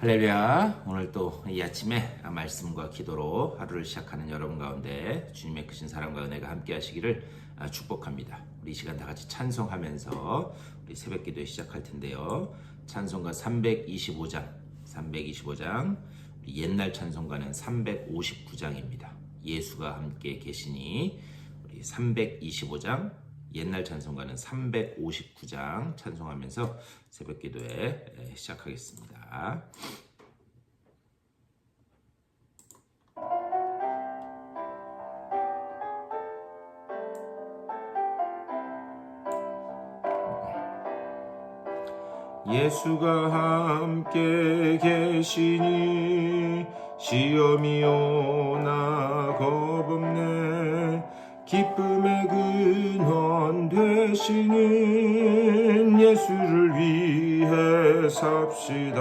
할렐루야. 오늘 또 이 아침에 말씀과 기도로 하루를 시작하는 여러분 가운데 주님의 크신 사랑과 은혜가 함께 하시기를 아, 축복합니다. 우리 이 시간 다 같이 찬송하면서 우리 새벽 기도 시작할 텐데요. 찬송가 325장, 325장, 우리 옛날 찬송가는 359장입니다. 예수가 함께 계시니 우리 325장, 옛날 찬송가는 359장 찬송하면서 새벽 기도에 시작하겠습니다. 예수가 함께 계시니 시험이 오나 기쁨의 근원 되시는 예수를 위해 삽시다.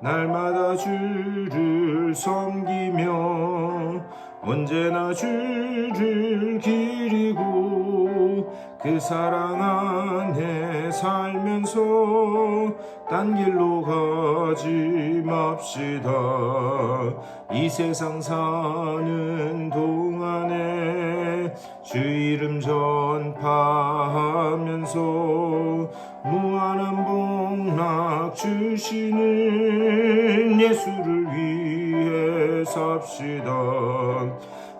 날마다 주를 섬기며 언제나 주를 기리고 그 사랑 안에 살면서 딴 길로 가지 맙시다. 이 세상 사는 동안에 주 이름 전파하면서 무한한 복락 주시는 예수를 위해 삽시다.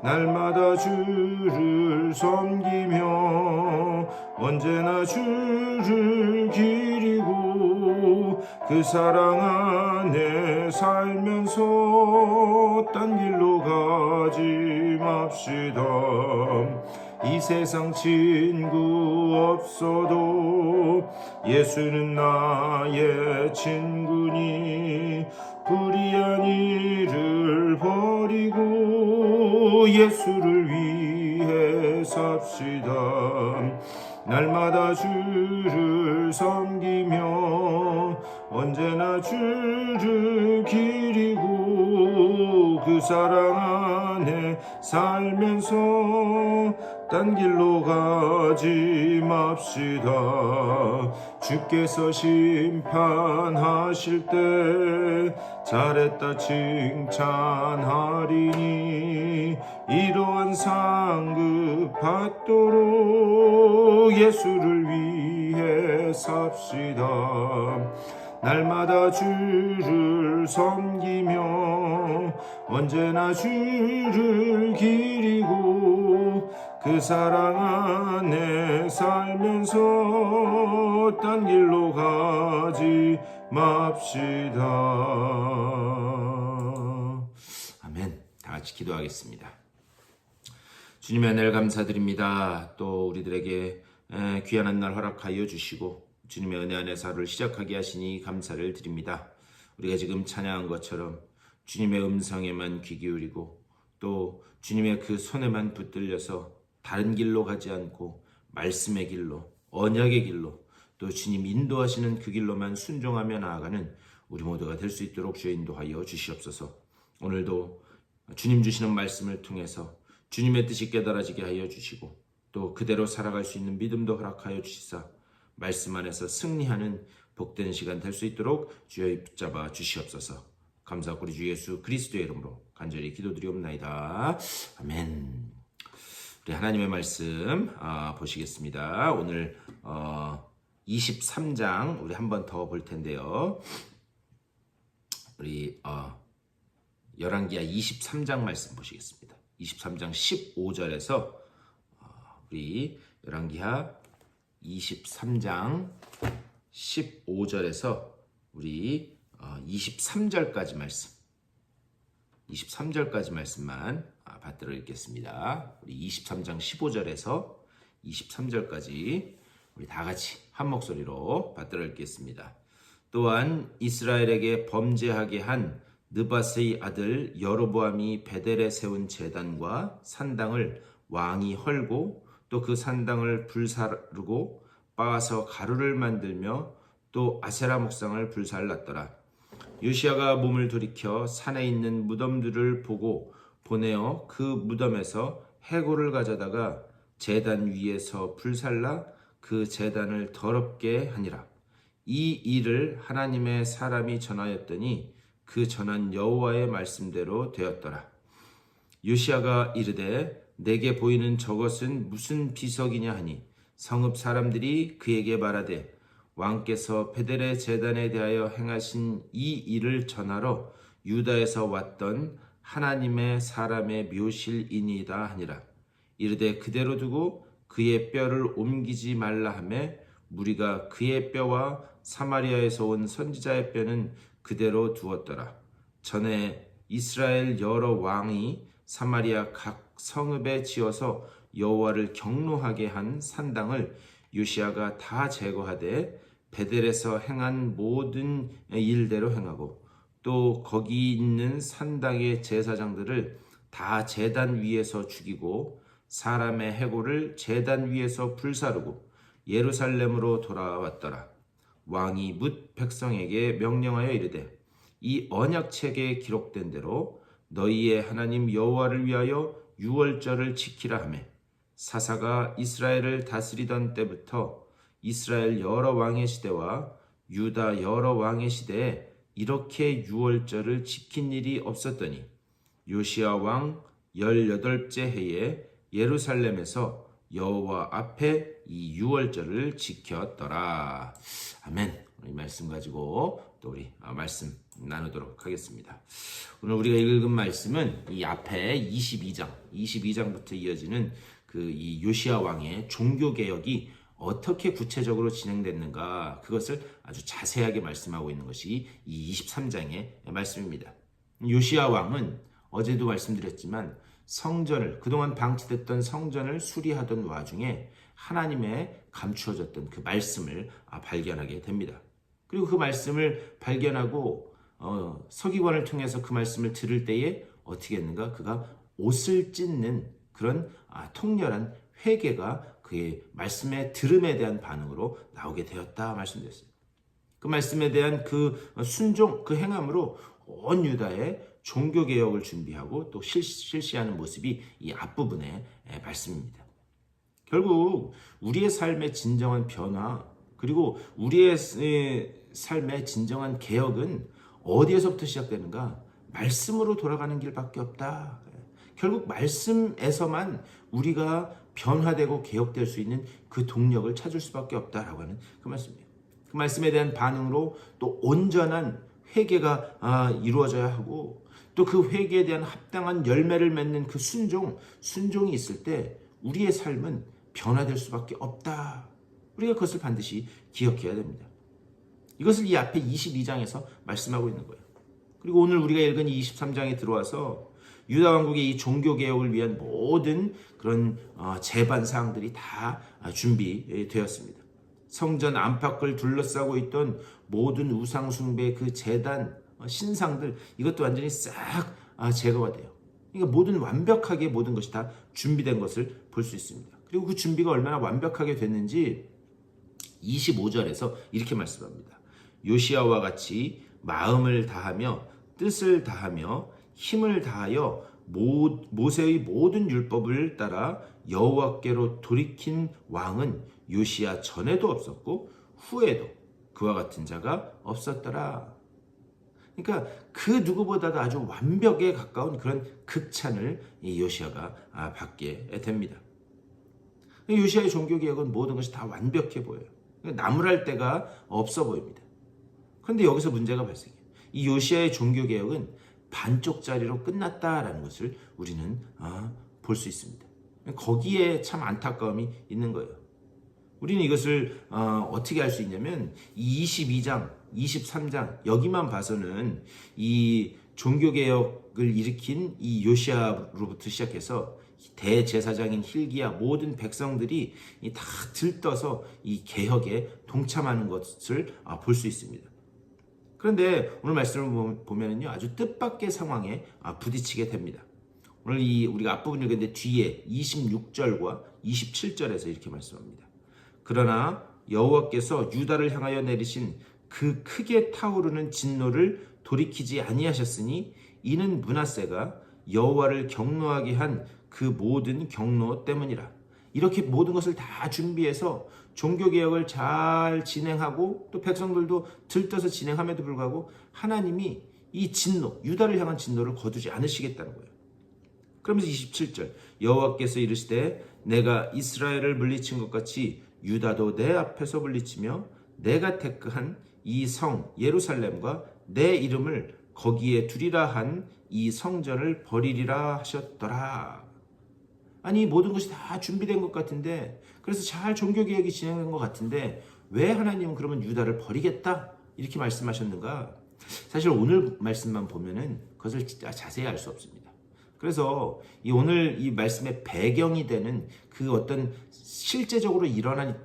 날마다 주를 섬기며 언제나 주 그 사랑 안에 살면서 딴 길로 가지 맙시다. 이 세상 친구 없어도 예수는 나의 친구니. 불의한 일을 버리고 예수를 위해 삽시다. 날마다 주를 섬기며 언제나 주를 기리고 그 사랑 안에 살면서 딴 길로 가지 맙시다. 주께서 심판하실 때 잘했다 칭찬하리니 이러한 상급 받도록 예수를 위해 삽시다 날마다 주를 섬기며 언제나 주를 기리고 그 사랑 안에 살면서 딴 길로 가지 맙시다. 아멘. 다 같이 기도하겠습니다. 주님의 은혜를 감사드립니다. 또 우리들에게 에, 귀한 날 허락하여 주시고 주님의 은혜 안에서 하루를 시작하게 하시니 감사를 드립니다. 우리가 지금 찬양한 것처럼 주님의 음성에만 귀 기울이고 또 주님의 그 손에만 붙들려서 다른 길로 가지 않고 말씀의 길로 언약의 길로 또 주님 인도하시는 그 길로만 순종하며 나아가는 우리 모두가 될 수 있도록 주의 인도하여 주시옵소서. 오늘도 주님 주시는 말씀을 통해서 주님의 뜻이 깨달아지게 하여 주시고 또 그대로 살아갈 수 있는 믿음도 허락하여 주시사 말씀 안에서 승리하는 복된 시간 될 수 있도록 주여 붙잡아 주시옵소서. 감사하고 우리 주 예수 그리스도의 이름으로 간절히 기도드리옵나이다. 아멘. 우리 하나님의 말씀 아, 보시겠습니다. 오늘 어, 23장 우리 한 번 더 볼 텐데요. 우리 어, 열왕기하 23장 말씀 보시겠습니다. 23장 15절에서 어, 우리 열왕기하 23장 15절에서 우리 어, 23절까지 말씀 23절까지 말씀만 아, 받들어 읽겠습니다. 우리 23장 15절에서 23절까지 우리 다 같이 한 목소리로 받들어 읽겠습니다. 또한 이스라엘에게 범죄하게 한 느바스의 아들 여로보암이 베델에 세운 제단과 산당을 왕이 헐고 또 그 산당을 불사르고 빻아서 가루를 만들며 또 아세라 목상을 불살랐더라. 요시아가 몸을 돌이켜 산에 있는 무덤들을 보고 보내어 그 무덤에서 해골을 가져다가 제단 위에서 불살라 그 제단을 더럽게 하니라. 이 일을 하나님의 사람이 전하였더니 그 전한 여호와의 말씀대로 되었더라. 요시아가 이르되 내게 보이는 저것은 무슨 비석이냐 하니 성읍 사람들이 그에게 말하되 왕께서 베델의 재단에 대하여 행하신 이 일을 전하러 유다에서 왔던 하나님의 사람의 묘실이니이다 하니라. 이르되 그대로 두고 그의 뼈를 옮기지 말라 하매 무리가 그의 뼈와 사마리아에서 온 선지자의 뼈는 그대로 두었더라. 전에 이스라엘 여러 왕이 사마리아 각 성읍에 지어서 여호와를 경노하게 한 산당을 요시아가 다 제거하되 베델에서 행한 모든 일대로 행하고 또 거기 있는 산당의 제사장들을 다 제단 위에서 죽이고 사람의 해골을 제단 위에서 불사르고 예루살렘으로 돌아왔더라. 왕이 묻 백성에게 명령하여 이르되 이 언약책에 기록된 대로 너희의 하나님 여호와를 위하여 유월절을 지키라 하매 사사가 이스라엘을 다스리던 때부터 이스라엘 여러 왕의 시대와 유다 여러 왕의 시대에 이렇게 유월절을 지킨 일이 없었더니 요시아 왕 18째 해에 예루살렘에서 여호와 앞에 이 유월절을 지켰더라. 아멘. 이 말씀 가지고 또 우리 아, 말씀 나누도록 하겠습니다. 오늘 우리가 읽은 말씀은 이 앞에 22장, 22장부터 이어지는 그 이 요시아 왕의 종교 개혁이 어떻게 구체적으로 진행됐는가 그것을 아주 자세하게 말씀하고 있는 것이 이 23장의 말씀입니다. 요시아 왕은 어제도 말씀드렸지만 성전을 그동안 방치됐던 성전을 수리하던 와중에 하나님의 감추어졌던 그 말씀을 아, 발견하게 됩니다. 그리고 그 말씀을 발견하고 어, 서기관을 통해서 그 말씀을 들을 때에 어떻게 했는가? 그가 옷을 찢는 그런 아, 통렬한 회개가 그의 말씀의 들음에 대한 반응으로 나오게 되었다 말씀드렸어요. 그 말씀에 대한 그 순종, 그 행함으로 온 유다의 종교 개혁을 준비하고 또 실시 하는 모습이 이 앞부분의 말씀입니다. 결국 우리의 삶의 진정한 변화 그리고 우리의 삶의 진정한 개혁은 어디에서부터 시작되는가? 말씀으로 돌아가는 길밖에 없다. 결국 말씀에서만 우리가 변화되고 개혁될 수 있는 그 동력을 찾을 수밖에 없다라고 하는 그 말씀이에요. 그 말씀에 대한 반응으로 또 온전한 회개가 아, 이루어져야 하고 또 그 회개에 대한 합당한 열매를 맺는 그 순종, 순종이 있을 때 우리의 삶은 변화될 수밖에 없다. 우리가 그것을 반드시 기억해야 됩니다. 이것을 이 앞에 22장에서 말씀하고 있는 거예요. 그리고 오늘 우리가 읽은 이 23장에 들어와서 유다 왕국의 이 종교 개혁을 위한 모든 그런 어, 제반 사항들이 다 준비되었습니다. 성전 안팎을 둘러싸고 있던 모든 우상 숭배 그 제단 어, 신상들 이것도 완전히 싹 제거가 돼요. 그러니까 모든 완벽하게 모든 것이 다 준비된 것을 볼 수 있습니다. 그리고 그 준비가 얼마나 완벽하게 됐는지 25절에서 이렇게 말씀합니다. 요시아와 같이 마음을 다하며 뜻을 다하며 힘을 다하여 모, 모세의 모든 율법을 따라 여호와께로 돌이킨 왕은 요시아 전에도 없었고 후에도 그와 같은 자가 없었더라. 그러니까 그 누구보다도 아주 완벽에 가까운 그런 극찬을 이 요시아가 아, 받게 됩니다. 요시아의 종교 개혁은 모든 것이 다 완벽해 보여요. 나무랄 데가 없어 보입니다. 그런데 여기서 문제가 발생해요. 이 요시아의 종교 개혁은 반쪽짜리로 끝났다라는 것을 우리는 아, 볼 수 있습니다. 거기에 참 안타까움이 있는 거예요. 우리는 이것을 어, 떻게 할 수 있냐면 22장, 23장 여기만 봐서는 이 종교 개혁을 일으킨 이 요시아로부터 시작해서 대제사장인 힐기야 모든 백성들이 다 들떠서 이 개혁에 동참하는 것을 아, 볼수 있습니다. 그런데 오늘 말씀을 보면요 아주 뜻밖의 상황에 아, 부딪히게 됩니다. 오늘 이 우리가 앞부분 읽었는데 뒤에 26절과 27절에서 이렇게 말씀합니다. 그러나 여호와께서 유다를 향하여 내리신 그 크게 타오르는 진노를 돌이키지 아니하셨으니 이는 문하세가 여호와를 경노하게 한 그 모든 경노 때문이라. 이렇게 모든 것을 다 준비해서 종교개혁을 잘 진행하고 또 백성들도 들떠서 진행함에도 불구하고 하나님이 이 진노, 유다를 향한 진노를 거두지 않으시겠다는 거예요. 그러면서 27절 여호와께서 이르시되 내가 이스라엘을 물리친 것 같이 유다도 내 앞에서 물리치며 내가 택한 이 성 예루살렘과 내 이름을 거기에 두리라 한 이 성전을 버리리라 하셨더라. 아니 모든 것이 다 준비된 것 같은데 그래서 잘 종교 개혁이 진행된 것 같은데 왜 하나님은 그러면 유다를 버리겠다 이렇게 말씀하셨는가? 사실 오늘 말씀만 보면은 그것을 자세히 알 수 없습니다. 그래서 이 오늘 이 말씀의 배경이 되는 그 어떤 실제적으로 일어난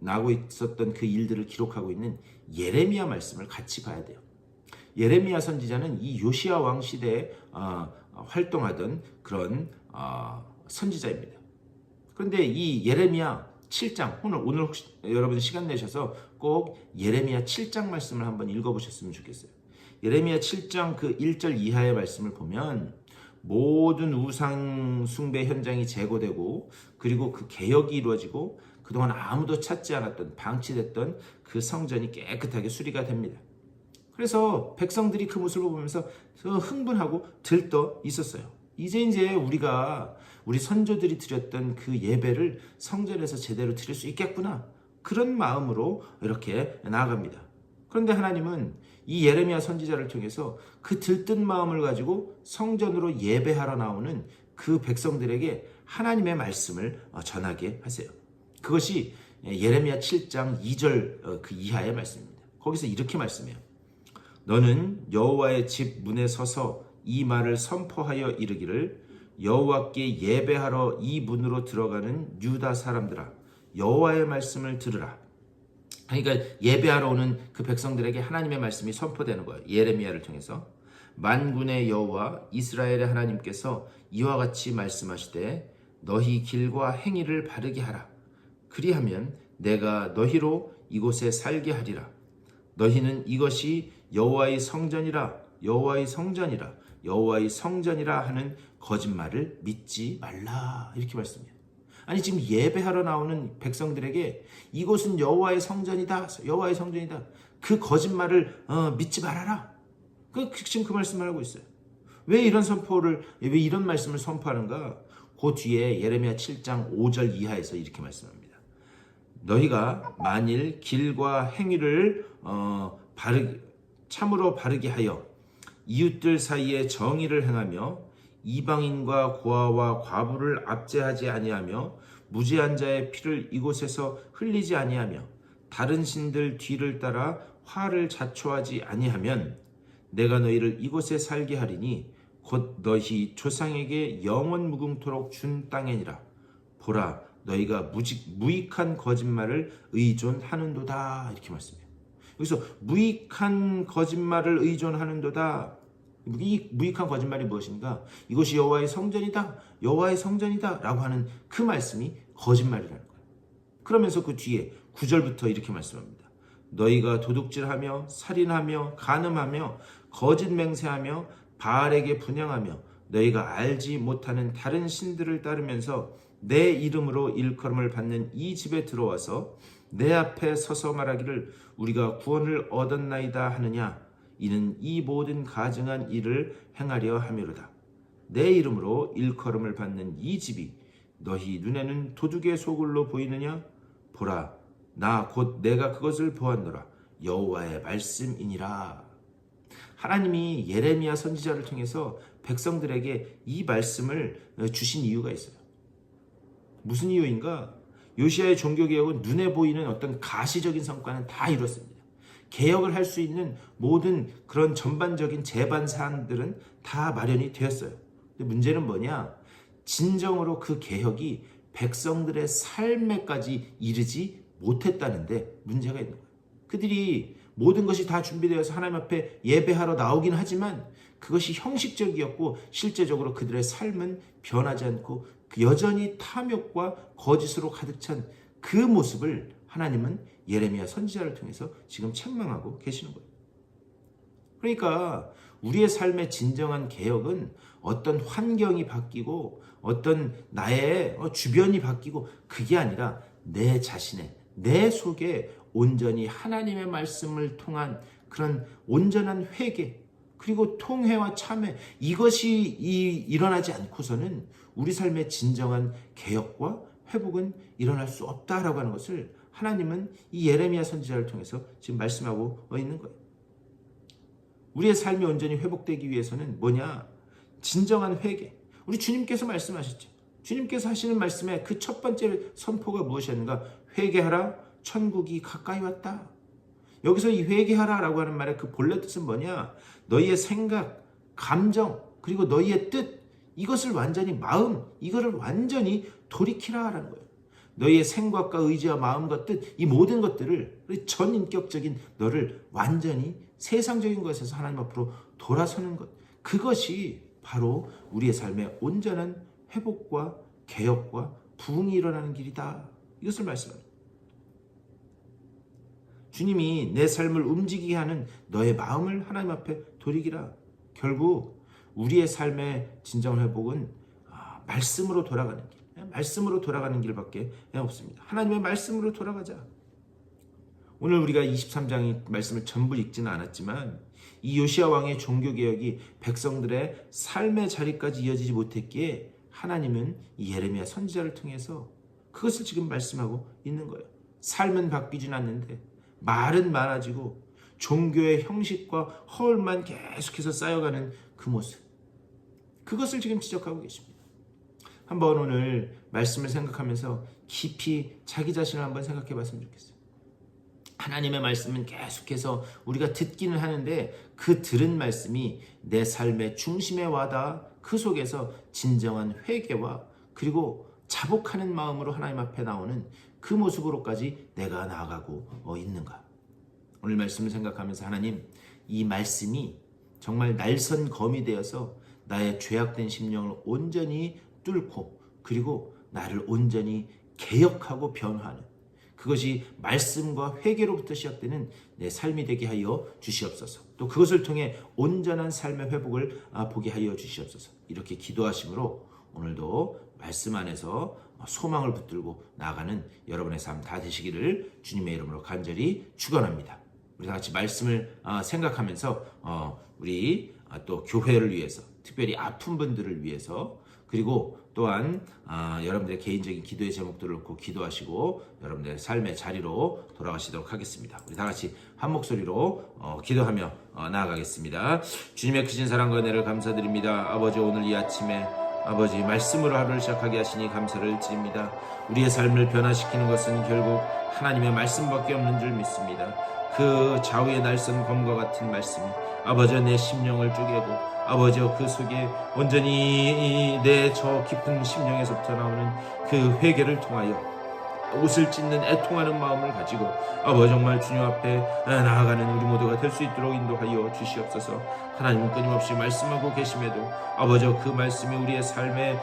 나고 있었던 그 일들을 기록하고 있는 예레미야 말씀을 같이 봐야 돼요. 예레미야 선지자는 이 요시아 왕 시대에 어, 활동하던 그런 어, 선지자입니다. 그런데 이 예레미야 7장 오늘 오늘 혹시 여러분 시간 내셔서 꼭 예레미야 7장 말씀을 한번 읽어보셨으면 좋겠어요. 예레미야 7장 그 1절 이하의 말씀을 보면 모든 우상 숭배 현장이 제거되고 그리고 그 개혁이 이루어지고 그동안 아무도 찾지 않았던 방치됐던 그 성전이 깨끗하게 수리가 됩니다. 그래서 백성들이 그 모습을 보면서 흥분하고 들떠 있었어요. 이제 이제 우리가 우리 선조들이 드렸던 그 예배를 성전에서 제대로 드릴 수 있겠구나. 그런 마음으로 이렇게 나아갑니다. 그런데 하나님은 이 예레미야 선지자를 통해서 그 들뜬 마음을 가지고 성전으로 예배하러 나오는 그 백성들에게 하나님의 말씀을 전하게 하세요. 그것이 예레미야 7장 2절 그 이하의 말씀입니다. 거기서 이렇게 말씀해요. 너는 여호와의 집 문에 서서 이 말을 선포하여 이르기를 여호와께 예배하러 이 문으로 들어가는 유다 사람들아 여호와의 말씀을 들으라. 그러니까 예배하러 오는 그 백성들에게 하나님의 말씀이 선포되는 거예요. 예레미야를 통해서 만군의 여호와 이스라엘의 하나님께서 이와 같이 말씀하시되 너희 길과 행위를 바르게 하라. 그리하면 내가 너희로 이곳에 살게 하리라. 너희는 이것이 여호와의 성전이라 여호와의 성전이라 여호와의 성전이라 하는 거짓말을 믿지 말라 이렇게 말씀해요. 아니 지금 예배하러 나오는 백성들에게 이곳은 여호와의 성전이다. 여호와의 성전이다. 그 거짓말을 어, 믿지 말아라. 그 지금 그 말씀을 하고 있어요. 왜 이런 선포를 왜 이런 말씀을 선포하는가? 그 뒤에 예레미야 7장 5절 이하에서 이렇게 말씀합니다. 너희가 만일 길과 행위를 어, 바르 참으로 바르게 하여 이웃들 사이에 정의를 행하며 이방인과 고아와 과부를 압제하지 아니하며 무죄한 자의 피를 이곳에서 흘리지 아니하며 다른 신들 뒤를 따라 화를 자초하지 아니하면 내가 너희를 이곳에 살게 하리니 곧 너희 조상에게 영원 무궁토록 준 땅이니라 보라 너희가 무직, 무익한 거짓말을 의존하는도다 이렇게 말씀해요. 여기서 무익한 거짓말을 의존하는도다 무익, 무익한 거짓말이 무엇인가? 이것이 여호와의 성전이다. 여호와의 성전이다라고 하는 그 말씀이 거짓말이라는 거예요. 그러면서 그 뒤에 9절부터 이렇게 말씀합니다. 너희가 도둑질하며 살인하며 간음하며 거짓 맹세하며 바알에게 분양하며 너희가 알지 못하는 다른 신들을 따르면서 내 이름으로 일컬음을 받는 이 집에 들어와서 내 앞에 서서 말하기를 우리가 구원을 얻었나이다 하느냐 이는 이 모든 가증한 일을 행하려 함이로다. 내 이름으로 일컬음을 받는 이 집이 너희 눈에는 도둑의 소굴로 보이느냐? 보라, 나 곧 내가 그것을 보았노라. 여호와의 말씀이니라. 하나님이 예레미야 선지자를 통해서 백성들에게 이 말씀을 주신 이유가 있어요. 무슨 이유인가? 요시아의 종교 개혁은 눈에 보이는 어떤 가시적인 성과는 다 이뤘습니다. 개혁을 할 수 있는 모든 그런 전반적인 제반 사항들은 다 마련이 되었어요. 근데 문제는 뭐냐? 진정으로 그 개혁이 백성들의 삶에까지 이르지 못했다는데 문제가 있는 거예요. 그들이 모든 것이 다 준비되어서 하나님 앞에 예배하러 나오긴 하지만 그것이 형식적이었고 실제적으로 그들의 삶은 변하지 않고 여전히 탐욕과 거짓으로 가득 찬 그 모습을 하나님은 예레미야 선지자를 통해서 지금 책망하고 계시는 거예요. 그러니까 우리의 삶의 진정한 개혁은 어떤 환경이 바뀌고 어떤 나의 어, 주변이 바뀌고 그게 아니라 내 자신의 내 속에 온전히 하나님의 말씀을 통한 그런 온전한 회개 그리고 통회와 참회 이것이 이, 일어나지 않고서는 우리 삶의 진정한 개혁과 회복은 일어날 수 없다라고 하는 것을 하나님은 이 예레미야 선지자를 통해서 지금 말씀하고 있는 거예요. 우리의 삶이 온전히 회복되기 위해서는 뭐냐? 진정한 회개. 우리 주님께서 말씀하셨죠. 주님께서 하시는 말씀의 그 첫 번째 선포가 무엇이었는가? 회개하라. 천국이 가까이 왔다. 여기서 이 회개하라라고 하는 말의 그 본래 뜻은 뭐냐? 너희의 생각, 감정, 그리고 너희의 뜻, 이것을 완전히 마음, 이거를 완전히 돌이키라라는 거예요. 너희의 생각과 의지와 마음과 뜻, 이 모든 것들을 전인격적인 너를 완전히 세상적인 것에서 하나님 앞으로 돌아서는 것. 그것이 바로 우리의 삶의 온전한 회복과 개혁과 부흥이 일어나는 길이다. 이것을 말씀합니다. 주님이 내 삶을 움직이게 하는 너의 마음을 하나님 앞에 돌이키라. 결국 우리의 삶의 진정 회복은 아, 말씀으로 돌아가는 길. 말씀으로 돌아가는 길밖에 없습니다. 하나님의 말씀으로 돌아가자. 오늘 우리가 23장의 말씀을 전부 읽지는 않았지만 이 요시아 왕의 종교 개혁이 백성들의 삶의 자리까지 이어지지 못했기에 하나님은 이 예레미야 선지자를 통해서 그것을 지금 말씀하고 있는 거예요. 삶은 바뀌진 않는데 말은 많아지고 종교의 형식과 허울만 계속해서 쌓여가는 그 모습. 그것을 지금 지적하고 계십니다. 한번 오늘 말씀을 생각하면서 깊이 자기 자신을 한번 생각해 봤으면 좋겠어요. 하나님의 말씀은 계속해서 우리가 듣기는 하는데 그 들은 말씀이 내 삶의 중심에 와다 그 속에서 진정한 회개와 그리고 자복하는 마음으로 하나님 앞에 나오는 그 모습으로까지 내가 나아가고 있는가. 오늘 말씀을 생각하면서 하나님 이 말씀이 정말 날선 검이 되어서 나의 죄악된 심령을 온전히 뚫고 그리고 나를 온전히 개혁하고 변화하는 그것이 말씀과 회개로부터 시작되는 내 삶이 되게 하여 주시옵소서. 또 그것을 통해 온전한 삶의 회복을 아, 보게 하여 주시옵소서. 이렇게 기도하심으로 오늘도 말씀 안에서 소망을 붙들고 나아가는 여러분의 삶 다 되시기를 주님의 이름으로 간절히 축원합니다. 우리 다 같이 말씀을 아, 생각하면서 어, 우리 아, 또 교회를 위해서 특별히 아픈 분들을 위해서 그리고 또한 아, 여러분들의 개인적인 기도의 제목들을 놓고 기도하시고 여러분들의 삶의 자리로 돌아가시도록 하겠습니다. 우리 다 같이 한 목소리로 어, 기도하며 어, 나아가겠습니다. 주님의 크신 사랑과 은혜를 감사드립니다. 아버지 오늘 이 아침에 아버지 말씀으로 하루를 시작하게 하시니 감사를 드립니다. 우리의 삶을 변화시키는 것은 결국 하나님의 말씀밖에 없는 줄 믿습니다. 그 좌우의 날선 검과 같은 말씀이 아버지 내 심령을 쪼개고 아버지여 그 속에 온전히 내 저 깊은 심령에서부터 나오는 그 회개를 통하여 옷을 찢는 애통하는 마음을 가지고 아버지 정말 주님 앞에 나아가는 우리 모두가 될 수 있도록 인도하여 주시옵소서 하나님은 끊임없이 말씀하고 계심에도 아버지 그 말씀이 우리의 삶의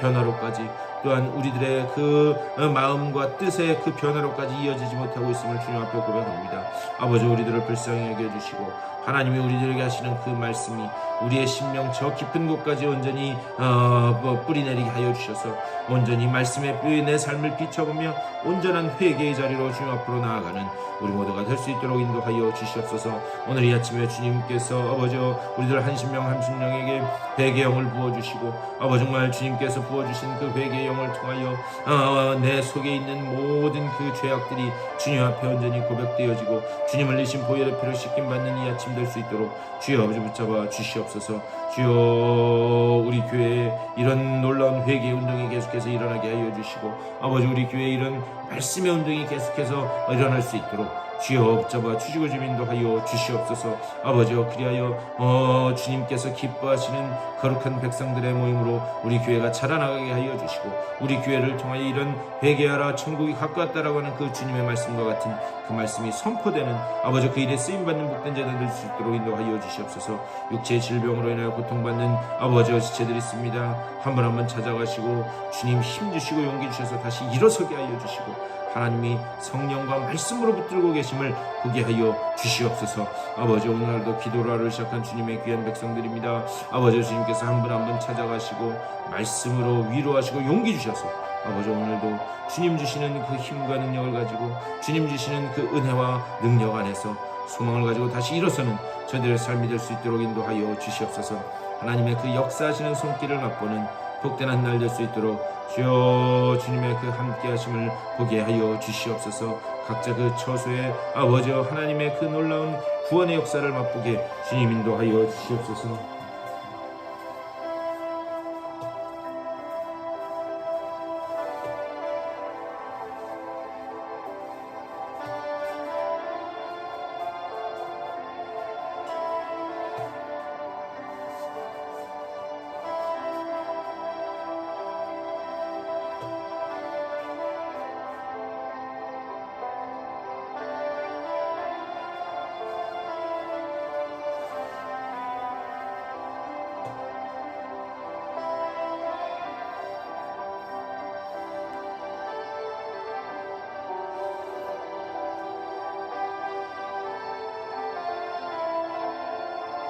변화로까지 또한 우리들의 그 마음과 뜻의 그 변화로까지 이어지지 못하고 있음을 주님 앞에 고백합니다. 아버지 우리들을 불쌍히 여겨주시고 하나님이 우리들에게 하시는 그 말씀이 우리의 심령 저 깊은 곳까지 온전히 어, 뭐 뿌리내리게 하여 주셔서 온전히 말씀에 내 삶을 비춰보며 온전한 회개의 자리로 주님 앞으로 나아가는 우리 모두가 될 수 있도록 인도하여 주시옵소서. 오늘 이 아침에 주님께서 아버지 우리들 한 심령 한 심령에게 회개의 영을 부어주시고 아버지 정말 주님께서 부어주신 그 회개의 영을 통하여 어, 내 속에 있는 모든 그 죄악들이 주님 앞에 온전히 고백되어지고 주님을 내신 보혈의 피로 씻김 받는 이 아침 될 수 있도록 주여 아버지 붙잡아 주시옵소서. 주여 우리 교회에 이런 놀라운 회개 운동이 계속해서 일어나게 하여 주시고 아버지 우리 교회에 이런 말씀의 운동이 계속해서 일어날 수 있도록 주여 붙잡아 주시고 좀 인도하여 주시옵소서. 아버지여 그리하여 어, 주님께서 기뻐하시는 거룩한 백성들의 모임으로 우리 교회가 자라나가게 하여 주시고 우리 교회를 통하여 이런 회개하라 천국이 가까웠다라고 하는 그 주님의 말씀과 같은 그 말씀이 선포되는 아버지 그 일에 쓰임받는 복된 자들 될수 있도록 인도하여 주시옵소서. 육체의 질병으로 인하여 고통받는 아버지와 지체들이 있습니다. 한 번 한 번 찾아가시고 주님 힘 주시고 용기 주셔서 다시 일어서게 하여 주시고 하나님이 성령과 말씀으로 붙들고 계심을 보게 하여 주시옵소서. 아버지 오늘날도 기도를 하루 시작한 주님의 귀한 백성들입니다. 아버지 주님께서 한 분 한 분 찾아가시고 말씀으로 위로하시고 용기 주셔서 아버지 오늘도 주님 주시는 그 힘과 능력을 가지고 주님 주시는 그 은혜와 능력 안에서 소망을 가지고 다시 일어서는 저들의 삶이 될 수 있도록 인도하여 주시옵소서. 하나님의 그 역사하시는 손길을 맛보는 복된 날될 수 있도록 주여 주님의 그 함께 하심을 보게 하여 주시옵소서. 각자 그 처소에 아버지와 하나님의 그 놀라운 구원의 역사를 맛보게 주님 인도하여 주시옵소서